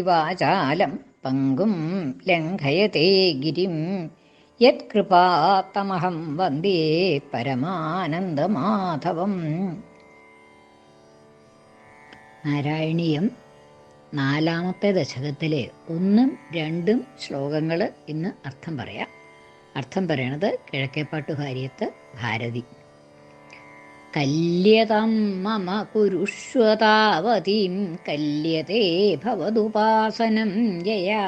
വാചാലം പങ്കും ലംഘയത്തെ ഗിരിം. യത്കൃപാത്തമഹം വന്ദേ പരമാനന്ദമാധവം. നാരായണീയം നാലാമത്തെ ദശകത്തിലെ ഒന്നും രണ്ടും ശ്ലോകങ്ങൾ ഇന്ന് അർത്ഥം പറയാം. അർത്ഥം പറയണത് കിഴക്കേപ്പാട്ടുകാരിയത്ത് ഭാരതി. കല്യതം മമ കുരുഷ്വതാവതീം കല്യതേ ഭവതുപാസനം യയാ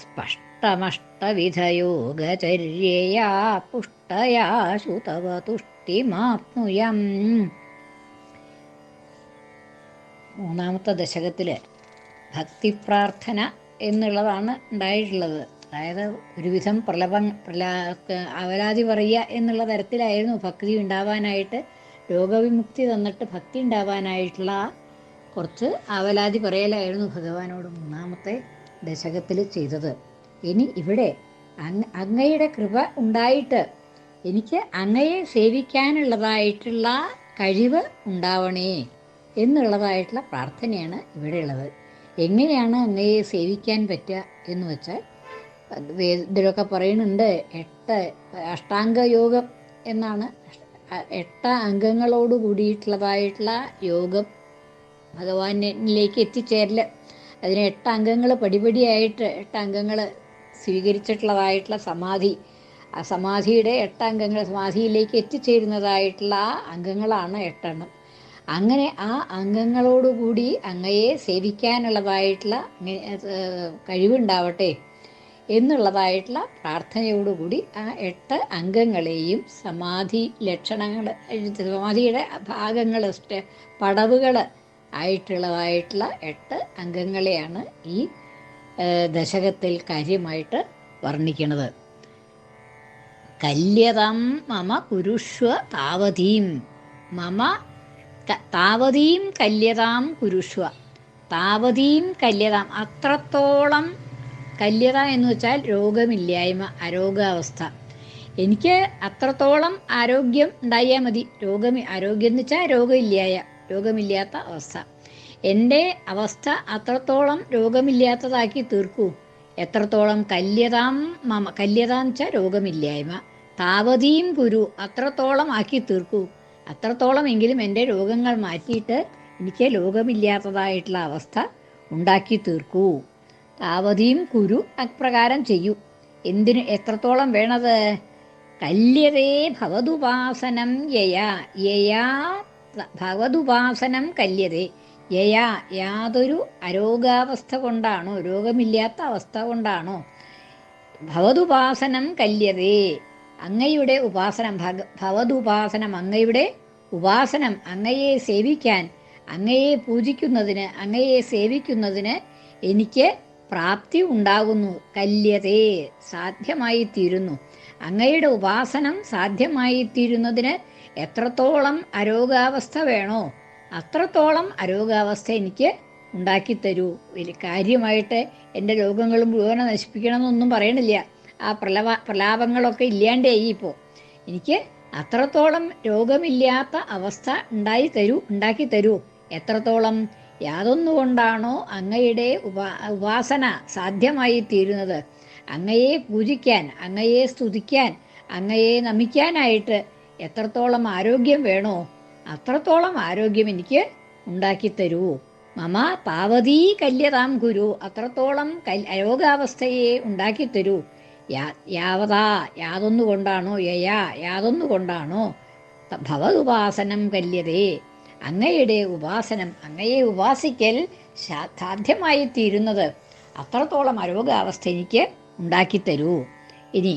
സ്പഷ്ടമഷ്ടവിധയോഗചര്യയാ പുഷ്ടയാശു തവ തുഷ്ടിമാപ്നുയം മൂന്നാമത്തെ ദശകത്തിൽ ഭക്തിപ്രാർത്ഥന എന്നുള്ളതാണ് ഉണ്ടായിട്ടുള്ളത്. അതായത് ഒരുവിധം പ്രലപ പ്രലാ അവരാതി പറയുക എന്നുള്ള തരത്തിലായിരുന്നു ഭക്തി ഉണ്ടാവാനായിട്ട് രോഗവിമുക്തി തന്നിട്ട് ഭക്തി ഉണ്ടാവാനായിട്ടുള്ള കുറച്ച് ആവലാതി പറയലായിരുന്നു ഭഗവാനോട് മൂന്നാമത്തെ ദശകത്തിൽ ചെയ്തത്. ഇനി ഇവിടെ അങ്ങ അങ്ങയുടെ കൃപ ഉണ്ടായിട്ട് എനിക്ക് അങ്ങയെ സേവിക്കാനുള്ളതായിട്ടുള്ള കഴിവ് ഉണ്ടാവണേ എന്നുള്ളതായിട്ടുള്ള പ്രാർത്ഥനയാണ് ഇവിടെയുള്ളത്. എങ്ങനെയാണ് അങ്ങയെ സേവിക്കാൻ പറ്റുക എന്ന് വെച്ചാൽ ഇതിലൊക്കെ പറയുന്നുണ്ട് എട്ട് അഷ്ടാംഗ യോഗം എന്നാണ് എട്ട് അംഗങ്ങളോട് കൂടിയിട്ടുള്ളതായിട്ടുള്ള യോഗം ഭഗവാനിലേക്ക് എത്തിച്ചേരൽ അതിന് എട്ട് അംഗങ്ങൾ പടിപടിയായിട്ട് എട്ട് അംഗങ്ങൾ സ്വീകരിച്ചിട്ടുള്ളതായിട്ടുള്ള സമാധി. ആ സമാധിയുടെ എട്ട് അംഗങ്ങൾ സമാധിയിലേക്ക് എത്തിച്ചേരുന്നതായിട്ടുള്ള ആ അംഗങ്ങളാണ് എട്ടെണ്ണം. അങ്ങനെ ആ അംഗങ്ങളോടുകൂടി അങ്ങയെ സേവിക്കാനുള്ളതായിട്ടുള്ള കഴിവുണ്ടാവട്ടെ. എന്നുള്ളതായിട്ടുള്ള പ്രാർത്ഥനയോടുകൂടി ആ എട്ട് അംഗങ്ങളെയും സമാധി ലക്ഷണങ്ങൾ സമാധിയുടെ ഭാഗങ്ങൾ പടവുകൾ ആയിട്ടുള്ളതായിട്ടുള്ള എട്ട് അംഗങ്ങളെയാണ് ഈ ദശകത്തിൽ കാര്യമായിട്ട് വർണിക്കുന്നത്. കല്യതം മമ കുരുഷ്വ താവതീം. മമ താവതീം കല്യതാം കുരുഷ്വ. താവതീം കല്യതാം. അത്രത്തോളം കല്യത എന്ന് വെച്ചാൽ രോഗമില്ലായ്മ അരോഗാവസ്ഥ. എനിക്ക് അത്രത്തോളം ആരോഗ്യം ഉണ്ടായാൽ മതി. രോഗം ആരോഗ്യം എന്ന് വെച്ചാൽ രോഗമില്ലായ രോഗമില്ലാത്ത അവസ്ഥ. എന്റെ അവസ്ഥ അത്രത്തോളം രോഗമില്ലാത്തതാക്കി തീർക്കൂ. എത്രത്തോളം കല്യതാം മമ കല്യതാം വെച്ചാൽ രോഗമില്ലായ്മ. താവതിയും കുരു അത്രത്തോളം ആക്കി തീർക്കൂ. അത്രത്തോളം എങ്കിലും എന്റെ രോഗങ്ങൾ മാറ്റിയിട്ട് എനിക്ക് രോഗമില്ലാത്തതായിട്ടുള്ള അവസ്ഥ ഉണ്ടാക്കി തീർക്കൂ. താവതിയും കുരു അപ്രകാരം ചെയ്യൂ. എന്തിനു എത്രത്തോളം വേണത്? കല്യതേ ഭവതുപാസനം യയാ യയാ ഭവതുപാസനം കല്യതേ. യയാ യാതൊരു അരോഗാവസ്ഥ കൊണ്ടാണോ രോഗമില്ലാത്ത അവസ്ഥ കൊണ്ടാണോ? ഭവതുപാസനം കല്യതേ. അങ്ങയുടെ ഉപാസനം ഭഗ ഭവതുപാസനം അങ്ങയുടെ ഉപാസനം അങ്ങയെ സേവിക്കാൻ അങ്ങയെ പൂജിക്കുന്നതിന് അങ്ങയെ സേവിക്കുന്നതിന് എനിക്ക് പ്രാപ്തി ഉണ്ടാകുന്നു കല്യതേ സാധ്യമായി തീരുന്നു അങ്ങയുടെ ഉപാസനം സാധ്യമായി തീരുന്നതിന് എത്രത്തോളം അരോഗാവസ്ഥ വേണോ അത്രത്തോളം അരോഗാവസ്ഥ എനിക്ക് ഉണ്ടാക്കിത്തരൂ. വലിയ കാര്യമായിട്ട് എന്റെ രോഗങ്ങൾ മുഴുവൻ നശിപ്പിക്കണമെന്നൊന്നും പറയണില്ല. ആ പ്രലവ പ്രലാപങ്ങളൊക്കെ ഇല്ലാണ്ടായി ഇപ്പോൾ എനിക്ക് അത്രത്തോളം രോഗമില്ലാത്ത അവസ്ഥ ഉണ്ടായി തരൂ ഉണ്ടാക്കി തരൂ എത്രത്തോളം യാതൊന്നുകൊണ്ടാണോ അങ്ങയുടെ ഉപാ ഉപാസന സാധ്യമായി തീരുന്നത് അങ്ങയെ പൂജിക്കാൻ അങ്ങയെ സ്തുതിക്കാൻ അങ്ങയെ നമിക്കാനായിട്ട് എത്രത്തോളം ആരോഗ്യം വേണോ അത്രത്തോളം ആരോഗ്യം എനിക്ക് ഉണ്ടാക്കിത്തരൂ. മമ പാവതീ കല്യതാം ഗുരു അത്രത്തോളം കൽ രോഗാവസ്ഥയെ ഉണ്ടാക്കിത്തരൂ. യാ യാവതാ യാതൊന്നുകൊണ്ടാണോ യയാ യാതൊന്നുകൊണ്ടാണോ ഭവതുപാസനം കല്യതേ അങ്ങയുടെ ഉപാസനം അങ്ങയെ ഉപാസിക്കൽ സാധ്യമായി തീരുന്നത് അത്രത്തോളം അരോഗാവസ്ഥ എനിക്ക് ഉണ്ടാക്കിത്തരൂ. ഇനി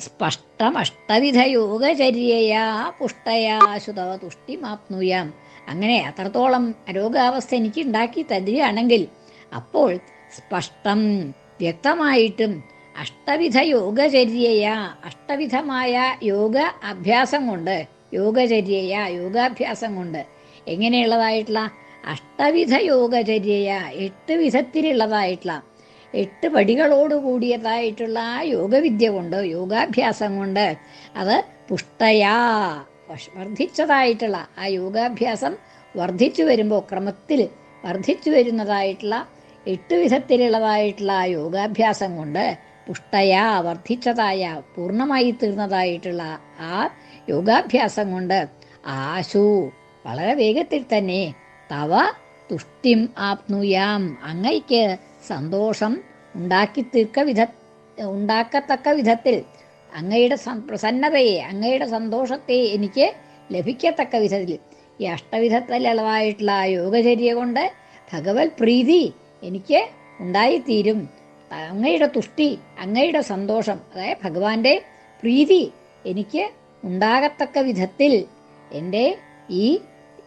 സ്പഷ്ടമഷ്ടവിധ യോഗചര്യയാ പുഷ്ടയാ ശുതവ തുഷ്ടിമാപ്നുയാം അങ്ങനെ അത്രത്തോളം അരോഗാവസ്ഥ എനിക്ക് ഉണ്ടാക്കി തരികയാണെങ്കിൽ അപ്പോൾ സ്പഷ്ടം വ്യക്തമായിട്ടും അഷ്ടവിധ യോഗചര്യയാ അഷ്ടവിധമായ യോഗ അഭ്യാസം കൊണ്ട് യോഗചര്യയ യോഗാഭ്യാസം കൊണ്ട് എങ്ങനെയുള്ളതായിട്ടുള്ള? അഷ്ടവിധ യോഗചര്യയ എട്ട് വിധത്തിലുള്ളതായിട്ടുള്ള എട്ട് പടികളോട് കൂടിയതായിട്ടുള്ള ആ യോഗവിദ്യ കൊണ്ട് യോഗാഭ്യാസം കൊണ്ട് അത് പുഷ്ടയാ വർദ്ധിച്ചതായിട്ടുള്ള ആ യോഗാഭ്യാസം വർദ്ധിച്ചു വരുമ്പോൾ ക്രമത്തിൽ വർദ്ധിച്ചു വരുന്നതായിട്ടുള്ള എട്ട് വിധത്തിലുള്ളതായിട്ടുള്ള ആ യോഗാഭ്യാസം കൊണ്ട് പുഷ്ടയാ വർദ്ധിച്ചതായ പൂർണമായി തീർന്നതായിട്ടുള്ള ആ യോഗാഭ്യാസം കൊണ്ട് ആശു വളരെ വേഗത്തിൽ തന്നെ തവ തുഷ്ടിം ആപ്നുയാം. അങ്ങയ്ക്ക് സന്തോഷം ഉണ്ടാക്കി തീർക്ക വിധ ഉണ്ടാക്കത്തക്ക വിധത്തിൽ അങ്ങയുടെ പ്രസന്നതയെ അങ്ങയുടെ സന്തോഷത്തെ എനിക്ക് ലഭിക്കത്തക്ക വിധത്തിൽ ഈ അഷ്ടവിധത്തിലളവായിട്ടുള്ള ആ യോഗചര്യ കൊണ്ട് ഭഗവത് പ്രീതി എനിക്ക് ഉണ്ടായിത്തീരും. അങ്ങയുടെ തുഷ്ടി അങ്ങയുടെ സന്തോഷം അതായത് ഭഗവാന്റെ പ്രീതി എനിക്ക് ഉണ്ടാകത്തക്ക വിധത്തിൽ എന്റെ ഈ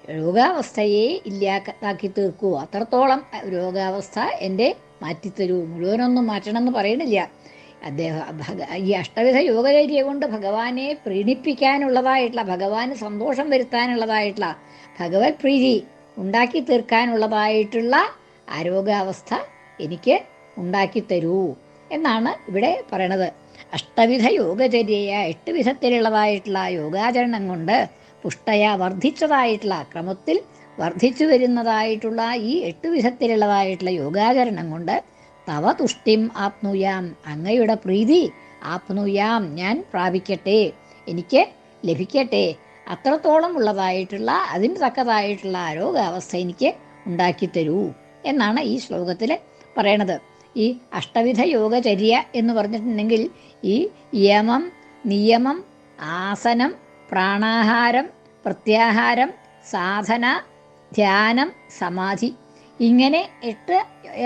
രോഗാവസ്ഥയെ ഇല്ലാതാക്കി തീർക്കൂ. അത്രത്തോളം രോഗാവസ്ഥ എന്റെ മാറ്റിത്തരൂ. മുഴുവനൊന്നും മാറ്റണമെന്ന് പറയണില്ല അദ്ദേഹം ഈ അഷ്ടവിധ യോഗചര്യ കൊണ്ട് ഭഗവാനെ പ്രീണിപ്പിക്കാനുള്ളതായിട്ടുള്ള ഭഗവാന് സന്തോഷം വരുത്താനുള്ളതായിട്ടുള്ള ഭഗവത് പ്രീതി ഉണ്ടാക്കി തീർക്കാനുള്ളതായിട്ടുള്ള ആരോഗ്യാവസ്ഥ എനിക്ക് ഉണ്ടാക്കി തരൂ എന്നാണ് ഇവിടെ പറയണത്. അഷ്ടവിധ യോഗചര്യയ എട്ട് വിധത്തിലുള്ളതായിട്ടുള്ള യോഗാചരണം കൊണ്ട് പുഷ്ടയ വർദ്ധിച്ചതായിട്ടുള്ള ക്രമത്തിൽ വർദ്ധിച്ചു വരുന്നതായിട്ടുള്ള ഈ എട്ട് വിധത്തിലുള്ളതായിട്ടുള്ള യോഗാചരണം കൊണ്ട് തവ തുഷ്ടിം ആപ്നുയാം അങ്ങയുടെ പ്രീതി ആപ്നുയാം ഞാൻ പ്രാപിക്കട്ടെ എനിക്ക് ലഭിക്കട്ടെ. അത്രത്തോളം ഉള്ളതായിട്ടുള്ള അതിന് തക്കതായിട്ടുള്ള ആരോഗ്യാവസ്ഥ എനിക്ക് ഉണ്ടാക്കി തരൂ എന്നാണ് ഈ ശ്ലോകത്തിൽ പറയണത്. ഈ അഷ്ടവിധ യോഗചര്യ എന്ന് പറഞ്ഞിട്ടുണ്ടെങ്കിൽ ഈ യമം നിയമം ആസനം പ്രാണാഹാരം പ്രത്യാഹാരം സാധന ധ്യാനം സമാധി. ഇങ്ങനെ എട്ട്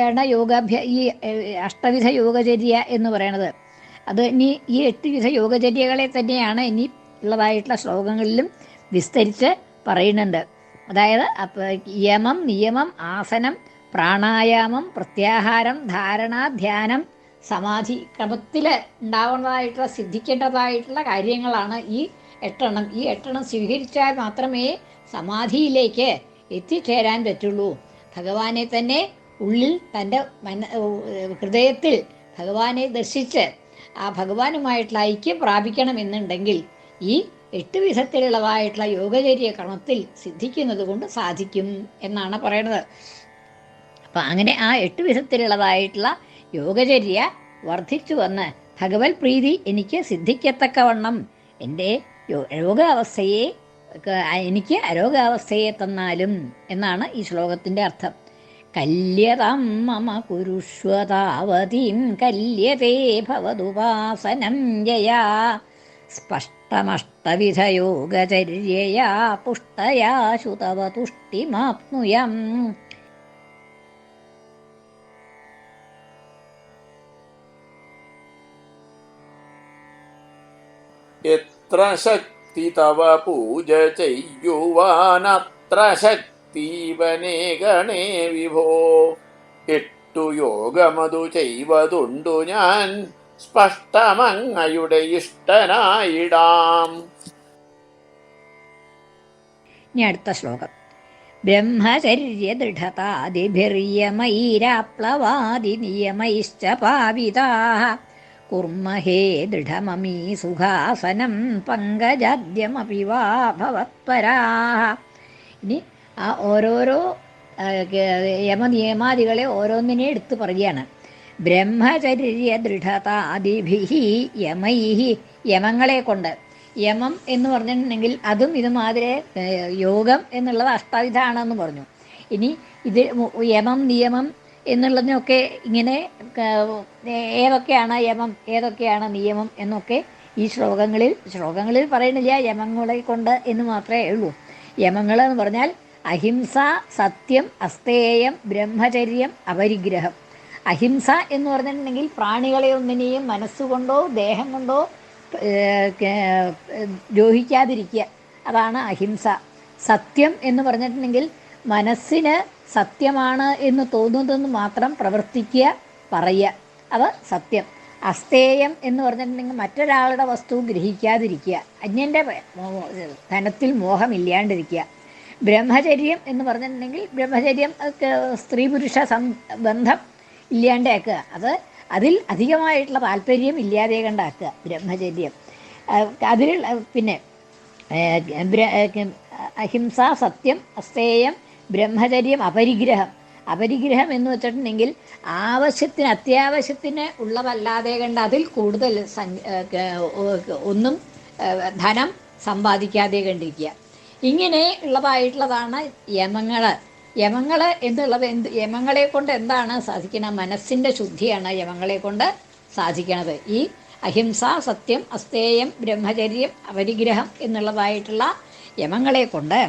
ആണ് യോഗാഭ്യ ഈ അഷ്ടവിധ യോഗചര്യ എന്ന് പറയണത്. അത് ഇനി ഈ എട്ട് വിധ യോഗചര്യകളെ തന്നെയാണ് ഇനി ഉള്ളതായിട്ടുള്ള ശ്ലോകങ്ങളിലും വിസ്തരിച്ച് പറയുന്നുണ്ട്. അതായത് യമം നിയമം ആസനം പ്രാണായാമം പ്രത്യാഹാരം ധാരണ ധ്യാനം സമാധി ക്രമത്തിൽ ഉണ്ടാവേണ്ടതായിട്ടുള്ള സിദ്ധിക്കേണ്ടതായിട്ടുള്ള കാര്യങ്ങളാണ് ഈ എട്ടെണ്ണം. ഈ എട്ടെണ്ണം സ്വീകരിച്ചാൽ മാത്രമേ സമാധിയിലേക്ക് എത്തിച്ചേരാൻ പറ്റുള്ളൂ. ഭഗവാനെ തന്നെ ഉള്ളിൽ തന്റെ മന ഹൃദയത്തിൽ ഭഗവാനെ ദർശിച്ച് ആ ഭഗവാനുമായിട്ടുള്ള ഐക്യം പ്രാപിക്കണമെന്നുണ്ടെങ്കിൽ ഈ എട്ട് വിധത്തിലുള്ളതായിട്ടുള്ള യോഗചര്യ ക്രമത്തിൽ സിദ്ധിക്കുന്നത് കൊണ്ട് സാധിക്കും എന്നാണ് പറയുന്നത് അപ്പം അങ്ങനെ ആ എട്ട് വിധത്തിലുള്ളതായിട്ടുള്ള യോഗചര്യ വർദ്ധിച്ചു വന്ന് ഭഗവത് പ്രീതി എനിക്ക് സിദ്ധിക്കത്തക്കവണ്ണം എന്റെ രോഗാവസ്ഥയെ എനിക്ക് അരോഗാവസ്ഥയെ തന്നാലും എന്നാണ് ഈ ശ്ലോകത്തിന്റെ അർത്ഥം. കല്യതം മമ കുരുഷ്വതാവതിം കല്യതേ ഭവതുപാസനം ജയാ. സ്പഷ്ടമഷ്ടവിധയോഗചര്യയാ പുഷ്ടയാ തവ തുഷ്ടിമാപ്നുയം എത്ര ശക്തി തവ പൂജ ചെയ്യുവാനത്ര ശക്തിവനേ ഗണേ വിഭോ. എട്ടു യോഗമതു ചെയ്വതുണ്ടു ഞാൻ സ്പഷ്ടമങ്ങയുടെ ഇഷ്ടനായിടാം. ഇനി അടുത്ത ശ്ലോകം. ബ്രഹ്മചര്യദൃഢതാദിഭിർയമൈരാപ്ലവാദി നിയമൈശ്ച പാവിതാ കുർമഹേ ദൃഢമമീ സുഖാസനം പങ്കജാദ്യമപി വാ ഭവത്പരാ ഇനി ആ ഓരോരോ യമനിയമാദികളെ ഓരോന്നിനെ എടുത്തു പറയുകയാണ്. ബ്രഹ്മചര്യ ദൃഢതാദിഭിഹി യമൈഹി യമങ്ങളെ കൊണ്ട്. യമം എന്ന് പറഞ്ഞിട്ടുണ്ടെങ്കിൽ അതും ഇതുമാതിരെ യോഗം എന്നുള്ളത് അഷ്ടവിധാണെന്ന് പറഞ്ഞു. ഇനി ഇത് യമം നിയമം എന്നുള്ളതിനൊക്കെ ഇങ്ങനെ ഏതൊക്കെയാണ് യമം ഏതൊക്കെയാണ് നിയമം എന്നൊക്കെ ഈ ശ്ലോകങ്ങളിൽ ശ്ലോകങ്ങളിൽ പറയുന്നില്ല യമങ്ങളെ കൊണ്ട് എന്ന് മാത്രമേ ഉള്ളൂ. യമങ്ങൾ എന്ന് പറഞ്ഞാൽ അഹിംസ സത്യം അസ്തേയം ബ്രഹ്മചര്യം അപരിഗ്രഹം. അഹിംസ എന്ന് പറഞ്ഞിട്ടുണ്ടെങ്കിൽ പ്രാണികളെ ഒന്നിനെയും മനസ്സുകൊണ്ടോ ദേഹം കൊണ്ടോ ദ്രോഹിക്കാതിരിക്കുക. അതാണ് അഹിംസ. സത്യം എന്ന് പറഞ്ഞിട്ടുണ്ടെങ്കിൽ മനസ്സിന് സത്യമാണ് എന്ന് തോന്നുന്നതെന്ന് മാത്രം പ്രവർത്തിക്കുക പറയുക. അത് സത്യം. അസ്തേയം എന്ന് പറഞ്ഞിട്ടുണ്ടെങ്കിൽ മറ്റൊരാളുടെ വസ്തു ഗ്രഹിക്കാതിരിക്കുക. അന്യന്റെ ധനത്തിൽ മോഹമില്ലാണ്ടിരിക്കുക. ബ്രഹ്മചര്യം എന്ന് പറഞ്ഞിട്ടുണ്ടെങ്കിൽ ബ്രഹ്മചര്യം സ്ത്രീ പുരുഷ ബന്ധം ഇല്ലാണ്ടാക്കുക. അത് അതിൽ അധികമായിട്ടുള്ള താല്പര്യം ഇല്ലാതെ കണ്ടാക്കുക ബ്രഹ്മചര്യം. അതിൽ പിന്നെ അഹിംസ സത്യം അസ്തേയം ബ്രഹ്മചര്യം അപരിഗ്രഹം. അപരിഗ്രഹം എന്ന് വെച്ചിട്ടുണ്ടെങ്കിൽ ആവശ്യത്തിന് അത്യാവശ്യത്തിന് ഉള്ളതല്ലാതെ കണ്ട് അതിൽ കൂടുതൽ ഒന്നും ധനം സമ്പാദിക്കാതെ കണ്ടിരിക്കുക. ഇങ്ങനെ ഉള്ളതായിട്ടുള്ളതാണ് യമങ്ങൾ യമങ്ങൾ എന്നുള്ളത് എന്ത് യമങ്ങളെ കൊണ്ട് എന്താണ് സാധിക്കുന്നത് മനസ്സിന്റെ ശുദ്ധിയാണ് യമങ്ങളെ കൊണ്ട് സാധിക്കണത്. ഈ അഹിംസ സത്യം അസ്തേയം ബ്രഹ്മചര്യം അപരിഗ്രഹം എന്നുള്ളതായിട്ടുള്ള യമങ്ങളെ കൊണ്ട്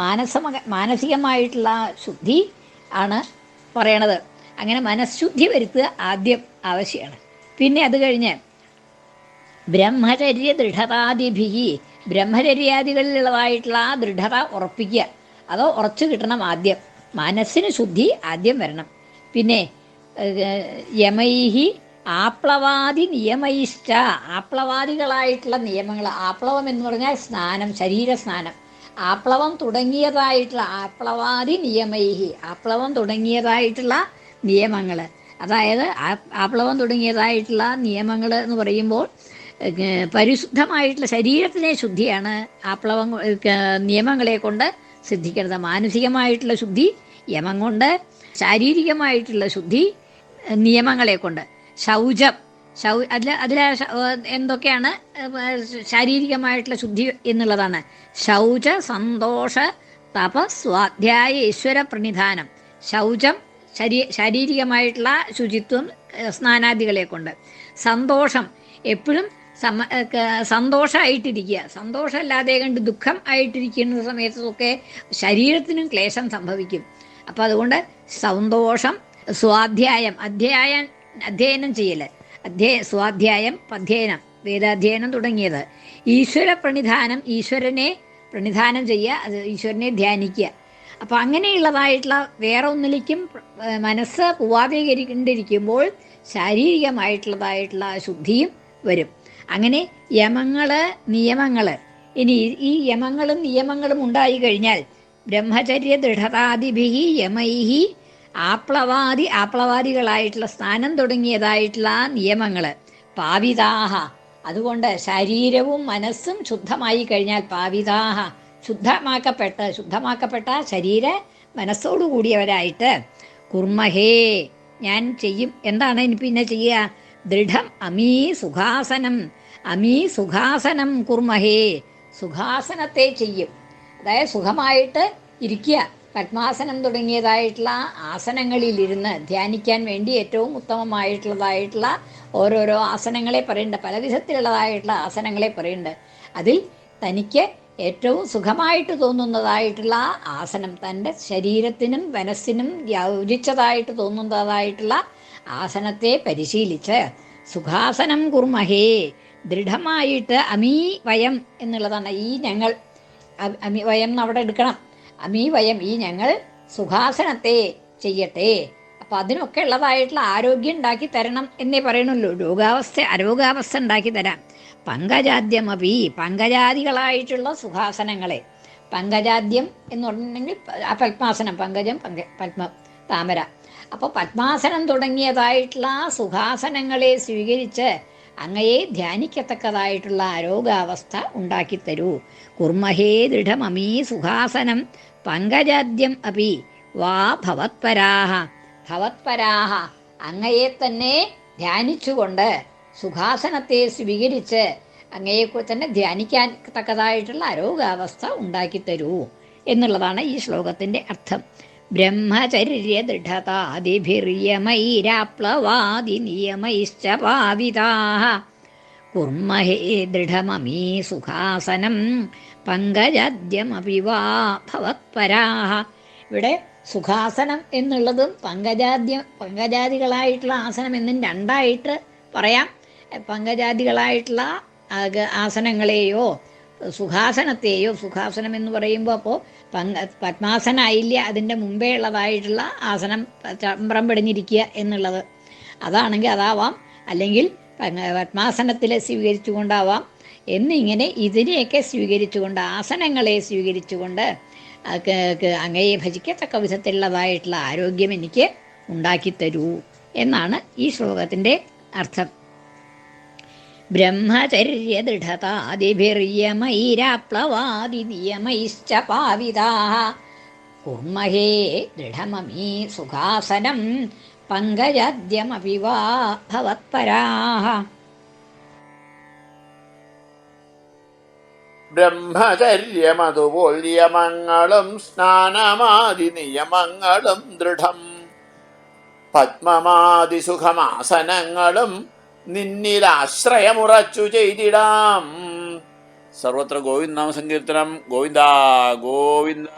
മാനസമ മാനസികമായിട്ടുള്ള ശുദ്ധി ആണ് പറയണത്. അങ്ങനെ മനഃശുദ്ധി വരുത്തുക ആദ്യം ആവശ്യമാണ്. പിന്നെ അത് കഴിഞ്ഞ് ബ്രഹ്മചര്യ ദൃഢതാദിഭിഹി ബ്രഹ്മചര്യാദികളിലുള്ളതായിട്ടുള്ള ആ ദൃഢത ഉറപ്പിക്കുക. അതോ ഉറച്ചു കിട്ടണം ആദ്യം. മനസ്സിന് ശുദ്ധി ആദ്യം വരണം. പിന്നെ യമൈഹി ആപ്ലവാദി നിയമയിഷ്ട ആപ്ലവാദികളായിട്ടുള്ള നിയമങ്ങൾ. ആപ്ലവം എന്ന് പറഞ്ഞാൽ സ്നാനം ശരീര സ്നാനം ആപ്ലവം തുടങ്ങിയതായിട്ടുള്ള ആപ്ലവാദി നിയമൈഹി ആപ്ലവം തുടങ്ങിയതായിട്ടുള്ള നിയമങ്ങൾ അതായത് ആപ്ലവം തുടങ്ങിയതായിട്ടുള്ള നിയമങ്ങൾ എന്ന് പറയുമ്പോൾ പരിശുദ്ധമായിട്ടുള്ള ശരീരത്തിലെ ശുദ്ധിയാണ് ആപ്ലവം നിയമങ്ങളെ കൊണ്ട് സിദ്ധിക്കുന്നത്. മാനസികമായിട്ടുള്ള ശുദ്ധി യമം കൊണ്ട് ശാരീരികമായിട്ടുള്ള ശുദ്ധി നിയമങ്ങളെ കൊണ്ട്. ശൗചം അതിൽ അതിൽ എന്തൊക്കെയാണ് ശാരീരികമായിട്ടുള്ള ശുദ്ധി എന്നുള്ളതാണ്. ശൗച സന്തോഷ തപ സ്വാധ്യായ ഈശ്വര പ്രണിധാനം ശൗചം ശരീ ശാരീരികമായിട്ടുള്ള ശുചിത്വം സ്നാനാദികളെ കൊണ്ട് സന്തോഷം എപ്പോഴും സമ സന്തോഷമായിട്ടിരിക്കുക സന്തോഷമല്ലാതെ കണ്ട് ദുഃഖം ആയിട്ടിരിക്കുന്ന സമയത്തൊക്കെ ശരീരത്തിനും ക്ലേശം സംഭവിക്കും. അപ്പം അതുകൊണ്ട് സന്തോഷം സ്വാധ്യായം അധ്യായം അധ്യയനം ചെയ്യൽ അധ്യയ സ്വാധ്യായം അധ്യയനം വേദാധ്യയനം തുടങ്ങിയത്. ഈശ്വര പ്രണിധാനം ഈശ്വരനെ പ്രണിധാനം ചെയ്യുക ഈശ്വരനെ ധ്യാനിക്കുക. അപ്പം അങ്ങനെയുള്ളതായിട്ടുള്ള വേറെ ഒന്നിലേക്കും മനസ്സ് പോവാതെകരിക്കേണ്ടിരിക്കുമ്പോൾ ശാരീരികമായിട്ടുള്ളതായിട്ടുള്ള ശുദ്ധിയും വരും. അങ്ങനെ യമങ്ങൾ നിയമങ്ങൾ ഇനി ഈ യമങ്ങളും നിയമങ്ങളും ഉണ്ടായി കഴിഞ്ഞാൽ ബ്രഹ്മചര്യ ദൃഢതാദിഭി യമൈഹി ആപ്ലവാദി ആപ്ലവാദികളായിട്ടുള്ള സ്ഥാനം തുടങ്ങിയതായിട്ടുള്ള നിയമങ്ങൾ പാവിതാഹ. അതുകൊണ്ട് ശരീരവും മനസ്സും ശുദ്ധമായി കഴിഞ്ഞാൽ പാവിതാഹ. ശുദ്ധമാക്കപ്പെട്ട് ശുദ്ധമാക്കപ്പെട്ട ശരീര മനസ്സോടു കൂടിയവരായിട്ട് കുർമ്മഹേ ഞാൻ ചെയ്യും. എന്താണ് ഇനി പിന്നെ ചെയ്യുക? ദൃഢം അമീ സുഖാസനം. അമീ സുഖാസനം കുർമ്മഹേ സുഖാസനത്തെ ചെയ്യും. അതായത് സുഖമായിട്ട് ഇരിക്കുക. പത്മാസനം തുടങ്ങിയതായിട്ടുള്ള ആസനങ്ങളിലിരുന്ന് ധ്യാനിക്കാൻ വേണ്ടി ഏറ്റവും ഉത്തമമായിട്ടുള്ളതായിട്ടുള്ള ഓരോരോ ആസനങ്ങളെ പറയുന്നുണ്ട്. പല വിധത്തിലുള്ളതായിട്ടുള്ള ആസനങ്ങളെ പറയുന്നുണ്ട്. അതിൽ തനിക്ക് ഏറ്റവും സുഖമായിട്ട് തോന്നുന്നതായിട്ടുള്ള ആസനം തന്റെ ശരീരത്തിനും മനസ്സിനും യോജിച്ചതായിട്ട് തോന്നുന്നതായിട്ടുള്ള ആസനത്തെ പരിശീലിച്ച് സുഖാസനം കുർമഹേ ദൃഢമായിട്ട് അമീ വയം എന്നുള്ളതാണ്. ഈ ഞങ്ങൾ അമി വയം അവിടെ എടുക്കണം. അമീ വയം ഈ ഞങ്ങൾ സുഖാസനത്തെ ചെയ്യട്ടെ. അപ്പം അതിനൊക്കെ ഉള്ളതായിട്ടുള്ള ആരോഗ്യം ഉണ്ടാക്കി തരണം എന്നേ പറയണല്ലോ രോഗാവസ്ഥ അരോഗാവസ്ഥ ഉണ്ടാക്കി തരാം. പങ്കജാദ്യമപി പങ്കജാദികളായിട്ടുള്ള സുഖാസനങ്ങളെ. പങ്കജാദ്യം എന്ന് പറഞ്ഞിട്ടുണ്ടെങ്കിൽ ആ പത്മാസനം പങ്കജം പങ്ക പത്മ താമര. അപ്പോൾ പത്മാസനം തുടങ്ങിയതായിട്ടുള്ള സുഖാസനങ്ങളെ സ്വീകരിച്ച് അങ്ങയെ ധ്യാനിക്കത്തക്കതായിട്ടുള്ള ആരോഗ്യാവസ്ഥ ഉണ്ടാക്കിത്തരൂ. കുർമഹേ ദൃഢമമീ സുഖാസനം പങ്കജാദ്യം അപി വാ ഭവത്പരാഹ. ഭവത്പരാഹ അങ്ങയെ തന്നെ ധ്യാനിച്ചുകൊണ്ട് സുഖാസനത്തെ സ്വീകരിച്ച് അങ്ങയെ തന്നെ ധ്യാനിക്കാൻ തക്കതായിട്ടുള്ള ആരോഗ്യാവസ്ഥ ഉണ്ടാക്കിത്തരൂ എന്നുള്ളതാണ് ഈ ശ്ലോകത്തിന്റെ അർത്ഥം. നിയമൈശ്ച പാവിതാഹ. കുർമഹേ ദൃഢമമീ സുഖാസനം പങ്കജാദ്യമപി വാ ഭവത്പരാഹ. ഇവിടെ സുഖാസനം എന്നുള്ളതും പങ്കജാദ്യം പങ്കജാതികളായിട്ടുള്ള ആസനം എന്നും രണ്ടായിട്ട് പറയാം. പങ്കജാതികളായിട്ടുള്ള ആസനങ്ങളെയോ സുഖാസനത്തെയോ സുഖാസനം എന്ന് പറയുമ്പോൾ അപ്പോൾ പത്മാസനായില്ല അതിന്റെ മുമ്പേ ഉള്ളതായിട്ടുള്ള ആസനം ചമ്പ്രം പെടിഞ്ഞിരിക്കുക എന്നുള്ളത്. അതാണെങ്കിൽ അതാവാം. അല്ലെങ്കിൽ പത്മാസനത്തിൽ സ്വീകരിച്ചു സ്വീകരിച്ചുകൊണ്ടാവാം. എന്നിങ്ങനെ ഇതിനെയൊക്കെ സ്വീകരിച്ചുകൊണ്ട് ആസനങ്ങളെ സ്വീകരിച്ചുകൊണ്ട് അങ്ങയെ ഭജിക്കത്തക്ക വിധത്തിലുള്ളതായിട്ടുള്ള ആരോഗ്യം എനിക്ക് ഉണ്ടാക്കിത്തരൂ എന്നാണ് ഈ ശ്ലോകത്തിന്റെ അർത്ഥം. ബ്രഹ്മചര്യ ദൃഢതാദിഭിർയമൈരാപ്ലവാദി നിയമൈശ്ച പാവിതാ കുർമഹേ ദൃഢമമീ സുഖാസനം പങ്കജാദ്യമപി വാ ഭവത്പരാः ബ്രഹ്മചര്യമതുപോൽ നിയമങ്ങളും സ്നാനമാതി നിയമങ്ങളും ദൃഢം പത്മമാതി സുഖമാസനങ്ങളും നിന്നിൽ ആശ്രയമുറച്ചു ചെയ്തിടാം. സർവത്ര ഗോവിന്ദ നാമ സങ്കീർത്തനം ഗോവിന്ദ ഗോവിന്ദ.